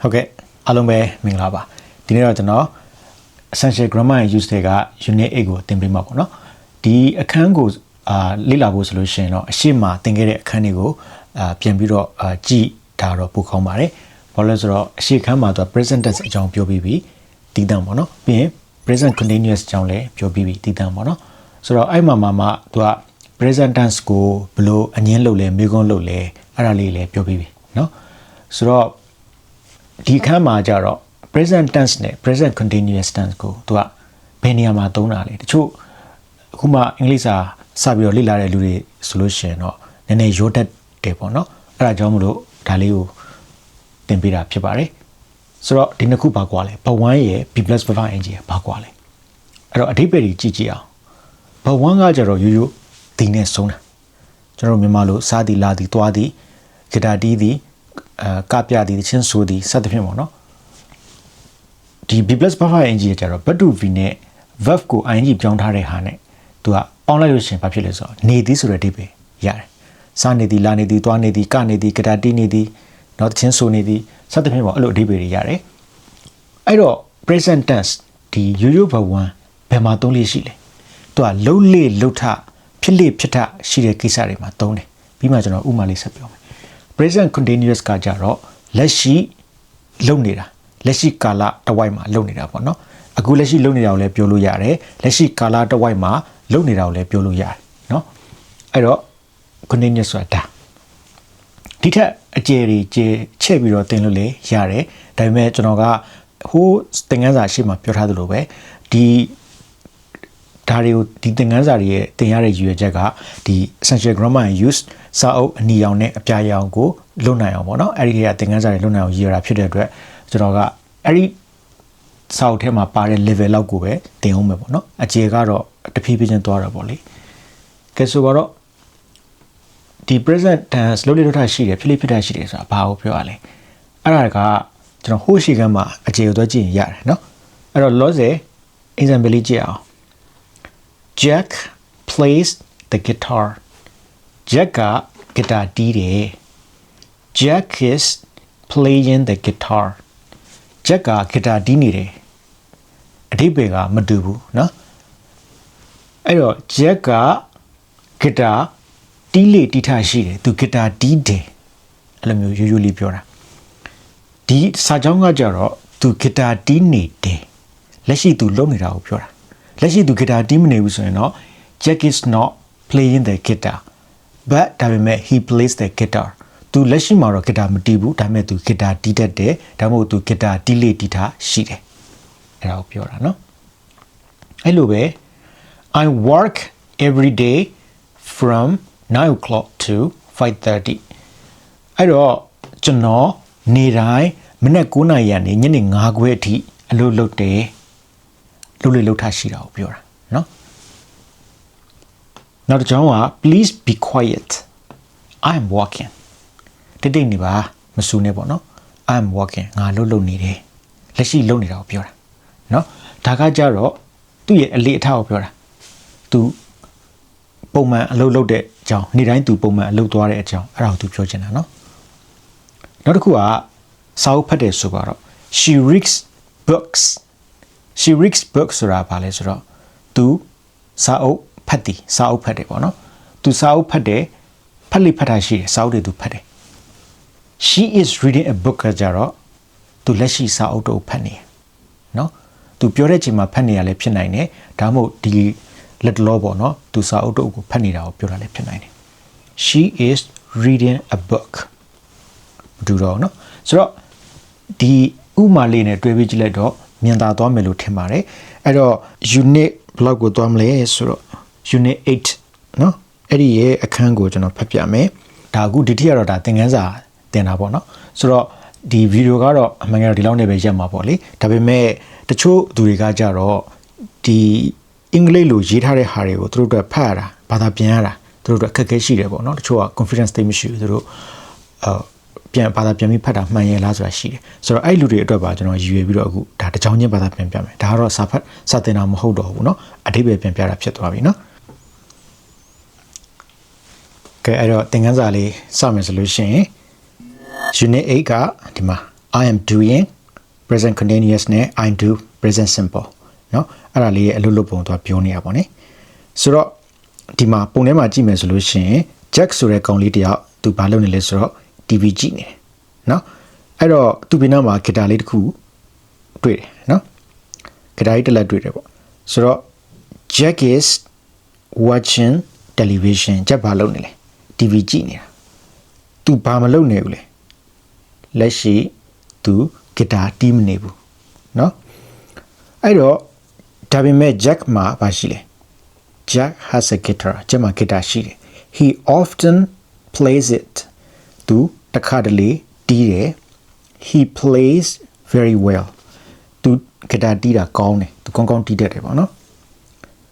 ဟုတ်ကဲ့အားလုံးပဲမင်္ဂလာပါဒီနေ့တော့ကျွန်တော် essential grammar and use တွေက unit 8ကိုသင်ပေးမှာပေါ့နော်ဒီအခန်းကိုအာလေ့လာဖို့ဆိုလို့ရှိရင်တော့အရှိမသင်ခဲ့တဲ့အခန်းတွေကိုအာပြန်ပြီးတော့အာကြည့်ဒါတော့ပိုကောင်းပါတယ်ဘာလို့လဲဆိုတော့အရှိခန်းမှာသူ present tense အကြောင်းပြောပြီးပြီတည်တံ့ပေါ့နော်ပြီးရင် present continuous အကြောင်းလည်းပြောပြီးပြီတည်တံ့ပေါ့နော်ဆိုတော့အဲ့မှာမှာမှသူက present tense ကိုဘယ်လိုအငင်းလုပ်လဲမေးခွန်းလုပ်လဲအဲ့ဒါလေးလည်းပြောပြီးပြီနော်ဆိုတော့ ဒီအခန်းမှာကြတော့ present tense နဲ့ present continuous tense ကိုသူကဘယ်နေရာမှာသုံးတာလဲတချို့အခုမှအင်္ဂလိပ်စာစပြီးတော့လေ့လာတဲ့လူတွေဆိုလို့ရှိရင်တော့နည်းနည်းရောတတ်တယ်ပေါ့နော်အဲ့ဒါကြောင့်မလို့ဒါလေးကိုသင်ပေးတာဖြစ်ပါတယ်ဆိုတော့ဒီနှစ်ခုပါကွာလဲဘဝ1ရဲ့ b+ ဘဝ ng ရဲ့ပါကွာလဲအဲ့တော့အဓိပ္ပာယ်ကြီးကြည့်ကြည့်အောင်ဘဝ1ကကြတော့ရိုးရိုးဒီနဲ့ဆုံးတာကျွန်တော်တို့မြန်မာလိုစားသည်လာသည်သွားသည်ဂီတာတီးသည် အဲကပြသည်ချင်းဆိုသည်စသဖြင့်ပေါ့နော်ဒီ b+ ဘဝ ng ရဲ့ကြတော့ but to v နဲ့ verb ကို ing ပြောင်းထားတဲ့ဟာနဲ့သူကပေါင်းလိုက်လို့ရှိရင်ဘာဖြစ်လဲဆိုတော့နေသည်ဆိုတဲ့အဓိပ္ပာယ်ရတယ်စားနေသည်လာနေသည်သွားနေသည်ကနေသည်ဂီတာတီးနေသည်နောက်ချင်းဆိုနေသည်စသဖြင့်ပေါ့အဲ့လိုအဓိပ္ပာယ်တွေရတယ်အဲ့တော့ present tense ဒီရိုးရိုးဘဝ1ဘယ်မှာသုံးလေးရှိလဲသူကလှုပ်လေလှုပ်ထဖြစ်လေဖြစ်ထရှိတဲ့ကိစ္စတွေမှာသုံးတယ်ပြီးမှကျွန်တော်ဥပမာလေးဆက်ပြောမယ် present continuous ကကြတော့လက်ရှိလုပ်နေတာလက်ရှိကာလတစ်ဝိုက်မှာလုပ်နေတာပေါ့နော်အခုလက်ရှိလုပ်နေတာကိုလည်းပြောလို့ရတယ်လက်ရှိကာလတစ်ဝိုက်မှာလုပ်နေတာကိုလည်းပြောလို့ရတယ်နော်အဲ့တော့ continuous ဆိုတာဒီထက်အကျယ်ကြီးကျယ်ချဲ့ပြီးတော့သင်လို့လေရတယ်ဒါပေမဲ့ကျွန်တော်ကဟိုးသင်ခန်းစာရှေ့မှာပြောထားသလိုပဲဒီဒါတွေကိုဒီသင်ခန်းစာတွေရဲ့သင်ရတဲ့ရည်ရွယ်ချက်ကဒီ essential grammar and use စာအုပ်အနီရောင်နဲ့အပြာရောင်ကိုလွတ်နိုင်အောင်ပေါ့နော်အဲ့ဒီကသင်ခန်းစာတွေလွတ်နိုင်အောင်ရည်ရတာဖြစ်တဲ့အတွက်ကျွန်တော်ကအဲ့ဒီစာအုပ်ထဲမှာပါတဲ့ level လောက်ကိုပဲသင်အောင်မယ်ပေါ့နော်အကျေကတော့တဖြည်းဖြည်းချင်းသွားတာပေါ့လေကဲဆိုတော့ဒီ present tense လုပ်လို့ထားရှိတယ်ဖြစ်လိဖြစ်တာရှိတယ်ဆိုတာဘာကိုပြောရလဲအဲ့ဒါကကျွန်တော်ဟိုးရှိကမ်းမှာအကျေကိုသွားကြည့်ရင်ရတယ်နော်အဲ့တော့ loss ရဲ့ example လေးကြည့်အောင် Jack plays the guitar Jack ကဂီတာတီးတယ် Jack is playing the guitar Jack ကဂီတာတီးနေတယ်အဓိပ္ပာယ်ကမတူဘူးเนาะအဲ့တော့ Jack ကဂီတာတီးလေတီးထရှိတယ်သူဂီတာတီးတယ်အဲ့လိုမျိုးရိုးရိုးလေးပြောတာဒီစာကြောင်းကကြတော့သူဂီတာတီးနေတယ်လက်ရှိသူလုပ်နေတာကိုပြောတာလက်ရှိသူဂီတာတီးမနေဘူးဆိုရင်တော့ Jack is not playing the guitar but ဒါပေမဲ့ he plays the guitar သူလက်ရှိမှာတော့ဂီတာမတီးဘူးဒါပေမဲ့သူဂီတာတီးတတ်တယ်ဒါမှမဟုတ်သူဂီတာတီးလေတီးတာရှိတယ်အဲ့ဒါကိုပြောတာနော်အဲ့လိုပဲ I work every day from 9 o'clock to 5:30အဲ့တော့ကျွန်တော်နေတိုင်းမနေ့9နာရီကနေညနေ9ခွဲအထိအလုပ်လုပ်တယ်လုပ်လေလုပ်ထားရှိတာကိုပြောတာနော် နောက်တစ်ကြောင်းက please be quiet i am walking တိတ်တိတ်နေပါမဆူနဲ့ပေါ့နော် i am walking ငါလှုပ်လှုပ်နေတယ်လက်ရှိလှုပ်နေတာကိုပြောတာနော်ဒါကကြတော့သူ့ရဲ့အလေအထကိုပြောတာ तू ပုံမှန်အလုပ်လုပ်တဲ့အကြောင်းနေ့တိုင်း तू ပုံမှန်အလုပ်သွားတဲ့အကြောင်းအဲ့ဒါကို तू ပြောချင်တာနော်နောက်တစ်ခုကစာအုပ်ဖတ်တယ်ဆိုပါတော့ she reads books she reads books ဆိုတာဘာလဲဆိုတော့ तू စာအုပ် ဖတ်သည်စာအုပ်ဖတ်တယ်ပေါ့နော်သူစာအုပ်ဖတ်တယ်ဖတ်လိဖတ်တာရှိတယ်စာအုပ်တွေသူဖတ်တယ် she is reading a book ကြတော့သူလက်ရှိစာအုပ်တော့ဖတ်နေတယ်နော်သူပြောတဲ့အချိန်မှာဖတ်နေရလဲဖြစ်နိုင်တယ်ဒါမှမဟုတ်ဒီလက်လောပေါ့နော်သူစာအုပ်တော့ကိုဖတ်နေတာကိုပြောတာလဲဖြစ်နိုင်တယ် she is reading a book ဒူတော့နော်ဆိုတော့ဒီဥမာလေးနဲ့တွဲပြီးကြည့်လိုက်တော့မြင်သာသွားမယ်လို့ထင်ပါတယ်အဲ့တော့ unit block ကိုသွားမလဲဆိုတော့ unit 8เนาะအဲ့ဒီရဲ့အခန်းကိုကျွန်တော်ဖတ်ပြမယ်ဒါအခုဒီတိကတော့ဒါသင်ခန်းစာတင်တာပေါ့เนาะဆိုတော့ဒီဗီဒီယိုကတော့အမှန်ကတော့ဒီလောက်နဲ့ပဲရက်မှာပေါ့လေဒါပေမဲ့တချို့သူတွေကကြတော့ဒီအင်္ဂလိပ်လိုရေးထားတဲ့ဟာတွေကိုသူတို့အတွက်ဖတ်ရတာဘာသာပြန်ရတာသူတို့အတွက်အခက်အခဲရှိတယ်ပေါ့เนาะတချို့က confidence သိမရှိဘူးသူတို့အာပြန်ဘာသာပြန်ပြီးဖတ်တာမှန်ရဲ့လားဆိုတာရှိတယ်ဆိုတော့အဲ့လူတွေအတွက်ပါကျွန်တော်ရည်ရွယ်ပြီးတော့အခုဒါတကြောင်ချင်းဘာသာပြန်ပြမယ်ဒါကတော့စာဖတ်စာသင်တာမဟုတ်တော့ဘူးเนาะအဓိပ္ပာယ်ပြန်ပြတာဖြစ်သွားပြီเนาะ ကဲအဲ့တော့သင်ခန်းစာလေးစမယ်ဆိုလို့ရှိရင် unit 8ကဒီမှာ I am doing present continuous နဲ့ I do present simple เนาะအဲ့ဒါလေးရဲ့အလုပ်လုပ်ပုံတော့ပြောနေရပါဘော။ဆိုတော့ဒီမှာပုံထဲမှာကြည့်မယ်ဆိုလို့ရှိရင် Jack ဆိုတဲ့ကောင်လေးတယောက်သူဘာလုပ်နေလဲဆိုတော့ TV ကြည့်နေတယ်เนาะအဲ့တော့သူ့ဘေးနားမှာဂီတာလေးတစ်ခုတွေ့တယ်เนาะဂီတာလေးတစ်လက်တွေ့တယ်ပေါ့ဆိုတော့ Jack is watching television ကြက်ဘာလုပ်နေလဲ TV ကြည့်နေတာ तू ဘာမလုပ်နေဘူးလေလက်ရှိ तू ဂီတာတီးမနေဘူးเนาะအဲ့တော့ဒါပေမဲ့ Jack မှာဘာရှိလဲ Jack has a guitar ကျက်မှာဂီတာရှိတယ် he often plays it သူတစ်ခါတလေတီးတယ် he plays very well သူဂီတာတီးတာကောင်းတယ်သူကောင်းကောင်းတီးတတ်တယ်ပေါ့နော်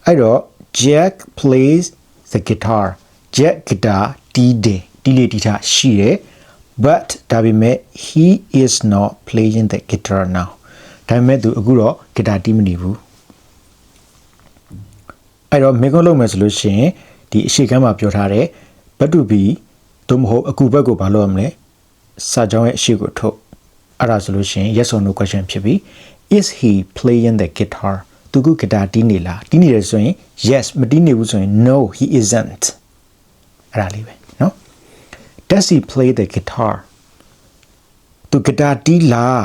အဲ့တော့ Jack plays the guitar Jack guitar တီးတယ်တီးလေတီးတာရှိတယ် but ဒါပေမဲ့ he is not playing the guitar now ဒါပေမဲ့သူအခုတော့ဂီတာတီးမနေဘူးအဲ့တော့မေကွန်းလုံးမယ်ဆိုလို့ရှိရင်ဒီအရှိကမ်းမှာပြောထားတဲ့ဘတ်တူဘီသို့မဟုတ်အကူဘက်ကိုဘာလုပ်ရမလဲစာကြောင်းရဲ့အရှိကိုထုတ်အဲ့ဒါဆိုလို့ရှိရင် yes or no question ဖြစ်ပြီး is he playing the guitar သူကဂီတာတီးနေလားတီးနေတယ်ဆိုရင် yes မတီးနေဘူးဆိုရင် no he isn't အဲ့ဒါလေးပဲနော် Does he play the guitar သူဂတာတီးလား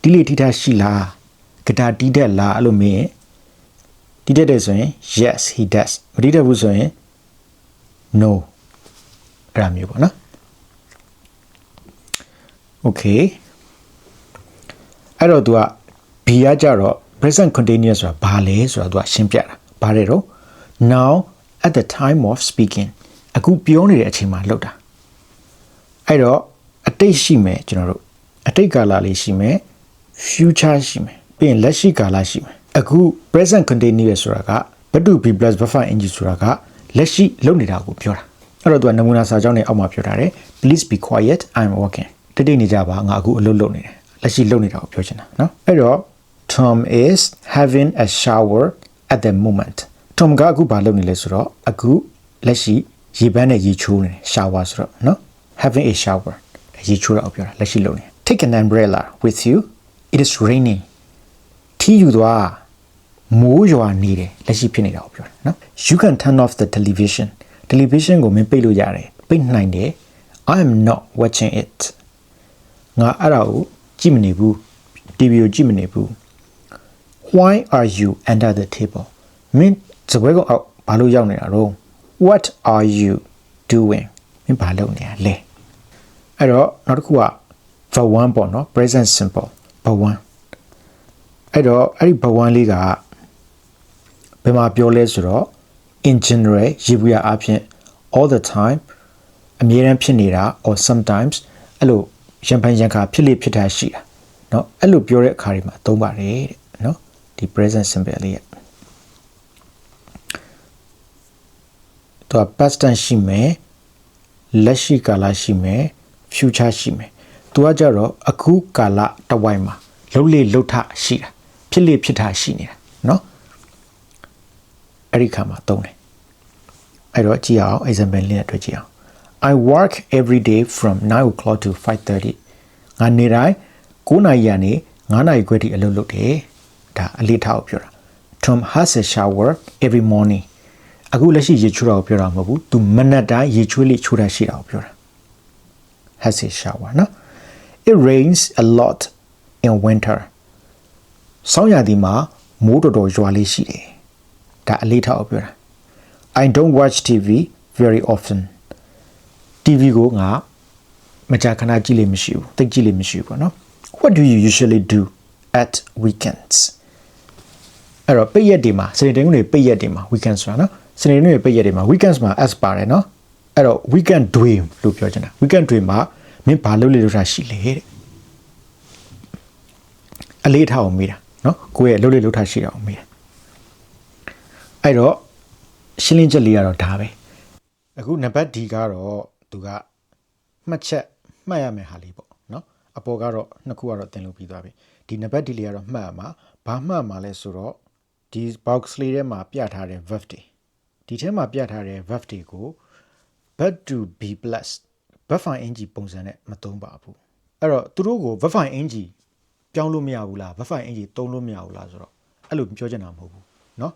တီးလေတီးတာရှိလားဂတာတီးတတ်လားအဲ့လိုမေးရင်တီးတတ်တယ်ဆိုရင် yes he does မတီးတတ်ဘူးဆိုရင် no အဲ့ဒါမျိုးပေါ့နော် okay အဲ့တော့ तू က B ကကြတော့ present continuous ဆိုတာဘာလဲဆိုတာ तू ကရှင်းပြတာဘာလဲတော့ now at the time of speaking အခုပြောနေတဲ့အချိန်မှာလုပ်တာအဲ့တော့အတိတ်ရှိမယ်ကျွန်တော်တို့အတိတ်ကာလလေးရှိမယ် future ရှိမယ်ပြီးရင်လက်ရှိကာလရှိမယ်အခု present continuous ဆိုတာက but to be plus buffer ing ဆိုတာကလက်ရှိလုပ်နေတာကိုပြောတာအဲ့တော့သူကနမူနာစာကြောင်းနဲ့အောက်မှာပြောထားတယ် please be quiet i'm working တိတ်တိတ်နေကြပါငါအခုအလုပ်လုပ်နေတယ်လက်ရှိလုပ်နေတာကိုပြောချင်တာနော်အဲ့တော့ Tom is having a shower at the moment ထွန်ကအခုဘာလုပ်နေလဲဆိုတော့အခုလက်ရှိရေပန်းနဲ့ရေချိုးနေတယ် shower no having a shower ရေချိုးတာအောင်ပြောတာလက်ရှိလုပ်နေ take an umbrella with you. It is raining. ထီယူသွားမိုးရွာနေတယ်လက်ရှိဖြစ်နေတာကိုပြောတာနော် you can turn off the television. Television ကိုမင်းပိတ်လို့ရတယ်ပိတ်နိုင်တယ် i am not watching it. ငါအဲ့ဒါကိုကြည့်မနေဘူး TV ကိုကြည့်မနေဘူး why are you under the table? မင်း စပွဲကောင်အောက်ဘာလို့ရောက်နေတာတော့ What are you doing မင်းဘာလုပ်နေတာလဲအဲ့တော့နောက်တစ်ခုက verb 1ပေါ့နော် present simple verb 1အဲ့တော့အဲ့ဒီ verb 1လေးကဘယ်မှာပြောလဲဆိုတော့ in general ရေဘူးရအဖြစ် all the time အမြဲတမ်းဖြစ်နေတာ or sometimes အဲ့လိုရံဖန်ရံခါဖြစ်လေဖြစ်တာရှိတာเนาะအဲ့လိုပြောတဲ့အခါတွေမှာသုံးပါတယ်တဲ့เนาะဒီ present simple လေးရ သူက past tense ရှိမယ်လက်ရှိကာလရှိမယ် future ရှိမယ်သူကကြတော့အခုကာလတဝိုင်းမှာလှုပ်လေလှုပ်ထရှိတာဖြစ်လေဖြစ်တာရှိနေတာเนาะအဲ့ဒီခါမှာသုံးတယ်အဲ့တော့ကြည့်အောင် example လေးနဲ့တွေ့ကြည့်အောင် I work every day from 9 o'clock to 5:30ငါနေတိုင်း9နာရီကနေ9နာရီခွဲထိအလုပ်လုပ်တယ်ဒါအလေးထားကိုပြောတာ Tom has a shower every morning အခုလက်ရှိရေချိုးတာကိုပြောတာမဟုတ်ဘူးသူမနက်တိုင်းရေချိုးလေချိုးတာရှိတာကိုပြောတာ has a shower နော် it rains a lot in winter ဆောင်းရာသီမှာမိုးတော်တော်ရွာလေးရှိတယ်ဒါအလေးထားကိုပြောတာ I don't watch TV very often TV ကိုငါမကြာခဏကြည့်လို့မရှိဘူးသိကြည့်လို့မရှိဘူးပေါ့နော် What do you usually do at weekends အဲ့တော့ပိတ်ရက်တွေမှာစနေတိုင်းတွေပိတ်ရက်တွေမှာ weekend ဆိုတာနော် စနေနေ့ပိတ်ရက်တွေမှာ weekends မှာ s ပါတယ်နော်အဲ့တော့ weekend တွေလို့ပြောချင်တာ weekend တွေမှာမင်းဘာလုပ်လေလို့ထားရှိလေတဲ့အလေးထားအောင်မေးတာနော်ကိုယ့်ရဲ့လုပ်လေလုပ်ထားရှိတာအောင်မေးတာအဲ့တော့ရှင်းလင်းချက်လေးကတော့ဒါပဲအခုနံပါတ် D ကတော့သူကမှတ်ချက်မှတ်ရမယ်ဟာလေးပေါ့နော်အပေါ်ကတော့နှစ်ခုကတော့တင်လို့ပြီးသွားပြီဒီနံပါတ် D လေးကတော့မှတ်ရမှာဘာမှတ်မှာလဲဆိုတော့ဒီ box လေးထဲမှာပြထားတဲ့ verb တွေ ဒီထဲမှာပြထားတဲ့ verb တွေကို but to be plus verb form ing ပုံစံနဲ့မသုံးပါဘူးအဲ့ အဲ့တော့သူတို့ကို verb fine ing ပြောင်းလို့မရဘူးလား verb fine ing သုံးလို့မရဘူးလားဆိုတော့အဲ့လိုပြောချင်တာမဟုတ်ဘူးเนาะ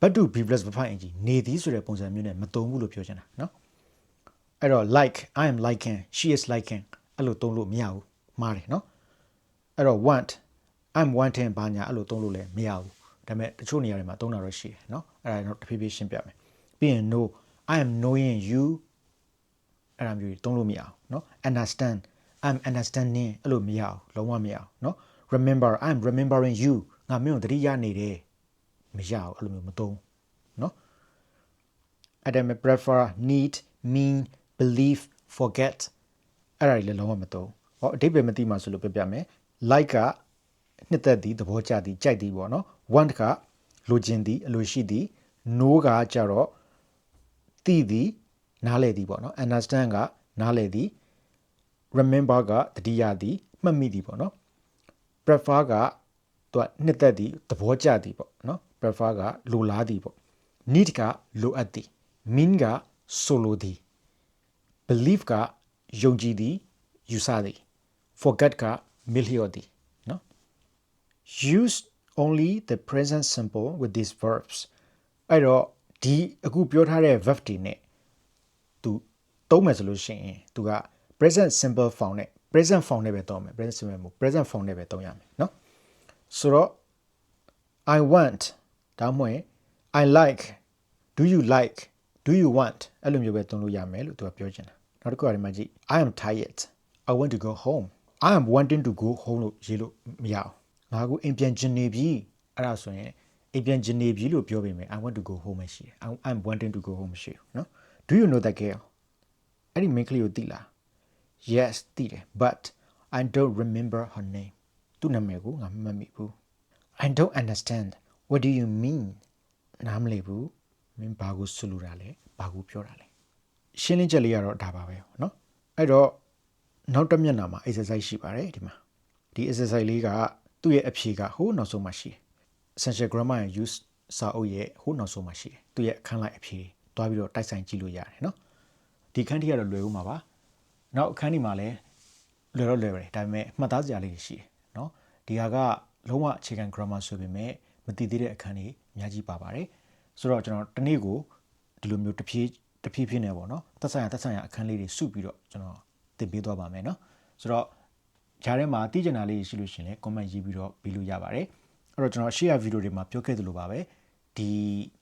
but to be plus verb fine ing နေသည်ဆိုတဲ့ပုံစံမျိုးနဲ့မသုံးဘူးလို့ပြောချင်တာเนาะအဲ့တော့ like i am liking she is liking အဲ့လိုသုံးလို့မရဘူးမှားတယ်เนาะအဲ့တော့ want i'm wanting ဘာညာအဲ့လိုသုံးလို့လည်းမရဘူး ဒါပေမဲ့တချို့နေရာတွေမှာသုံးတာတော့ရှိတယ်เนาะအဲ့ဒါတော့တဖြည်းဖြည်းရှင်းပြမယ်ပြီးရင် no i am knowing you အဲ့ဒါမျိုးကြီးသုံးလို့မရအောင်เนาะ understand i'm understanding အဲ့လိုမရအောင်လုံးဝမရအောင်เนาะ remember i'm remembering you ငါမင်းကိုသတိရနေတယ်မရအောင်အဲ့လိုမျိုးမသုံးเนาะအဲ့ဒါမဲ့ prefer need mean believe forget အဲ့ဒါတွေလည်းလုံးဝမသုံးဟောအဓိပ္ပာယ်မသိမှဆိုလို့ပြပြမယ် like က နှစ်သက်သည်သဘောကျသည်ကြိုက်သည်ပေါ့နော် want ကလိုချင်သည်အလိုရှိသည် no ကကြတော့သိသည်နားလည်သည်ပေါ့နော် understand ကနားလည်သည် remember ကတတိယသည်မှတ်မိသည်ပေါ့နော် prefer ကသူကနှစ်သက်သည်သဘောကျသည်ပေါ့နော် prefer ကလိုလားသည်ပေါ့ need ကလိုအပ်သည် mean ကဆိုလိုသည် believe ကယုံကြည်သည်ယူဆသည် forget ကမေ့လျော့သည်နော် use only the present simple with these verbs အဲ့တော့ဒီအခုပြောထားတဲ့ verb တွေနဲ့သူသုံးမယ်ဆိုလို့ရှိရင်သူက present simple form နဲ့ present form နဲ့ပဲသုံးမယ် present simple မဟုတ် present form နဲ့ပဲသုံးရမယ်เนาะဆိုတော့ I want ဒါမှမဟုတ် I like do you like do you want အဲ့လိုမျိုးပဲသုံးလို့ရမယ်လို့သူကပြောချင်တာနောက်တစ်ခုကဒီမှာကြည့် I am tired I want to go home I am wanting to go home လို့ရေးလို့မရအောင် ငါကအိမ်ပြန်ချင်နေပြီအဲ့ဒါဆိုရင်အိမ်ပြန်ချင်နေပြီလို့ပြောပေမဲ့ I want to go home မရှိတယ် I- I'm wanting to go home မရှိဘူးเนาะ Do you know that girl အဲ့ဒီ main ကလေးကိုသိလား Yes သိတယ် but I don't remember her name သူ့နာမည်ကိုငါမမှတ်မိဘူး I don't understand what do you mean နားမလည်ဘူးမင်းဘာကိုဆိုလိုတာလဲဘာကိုပြောတာလဲရှင်းလင်းချက်လေးကတော့ဒါပါပဲเนาะအဲ့တော့နောက်တစ်မျက်နှာမှာ exercise ရှိပါတယ်ဒီမှာဒီ exercise လေးက သူ့ရဲ့အဖြေကဟိုးနောက်ဆုံးမှရှိတယ် essential grammar and use စာအုပ်ရဲ့ဟိုးနောက်ဆုံးမှရှိတယ်သူ့ရဲ့အခန်းလိုက်အဖြေတွားပြီးတော့တိုက်ဆိုင်ကြည့်လို့ရတယ်နော်ဒီအခန်းတစ်ကတော့လွယ်ဦးမှာပါနောက်အခန်းဒီမှာလည်းလွယ်တော့လွယ်ပဲဒါပေမဲ့မှတ်သားစရာလေးရှိတယ်နော်ဒီဟာကလုံးဝအခြေခံ grammar ဆိုပေမဲ့မတည်သေးတဲ့အခန်းတွေအများကြီးပါပါတယ်ဆိုတော့ကျွန်တော်တနေ့ကိုဒီလိုမျိုးတဖြည်းတဖြည်းဖြည်းနေပေါ့နော်သက်ဆိုင်ရာသက်ဆိုင်ရာအခန်းလေးတွေစုပြီးတော့ကျွန်တော်တင်ပေးသွားပါမယ်နော်ဆိုတော့ ဂျားထဲမှာတည်ကျင်တာလေးရှိလို့ရှရင်လည်း comment ရေးပြီးတော့ပြီးလို့ရပါတယ်အဲ့တော့ကျွန်တော် share video တွေမှာပြောခဲ့သလိုပါပဲဒီ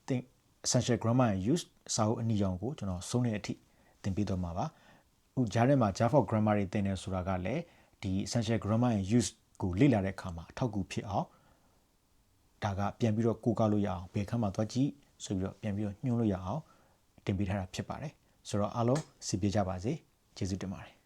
သင် essential grammar and use စာအုပ်အနည်းအောင်ကိုကျွန်တော်ဆုံးတဲ့အထိသင်ပေးသွားမှာပါဥဂျားထဲမှာ Java grammar တွေသင်နေဆိုတာကလည်းဒီ essential grammar and use ကိုလေ့လာတဲ့အခါမှာအထောက်အကူဖြစ်အောင်ဒါကပြန်ပြီးတော့ကိုးကားလို့ရအောင်ဘယ်ခန်းမှာသွားကြည့်ဆိုပြီးတော့ပြန်ပြီးတော့ညွှန်းလို့ရအောင်တင်ပေးထားတာဖြစ်ပါတယ်ဆိုတော့အားလုံးစီပြေကြပါစေကျေးဇူးတင်ပါတယ်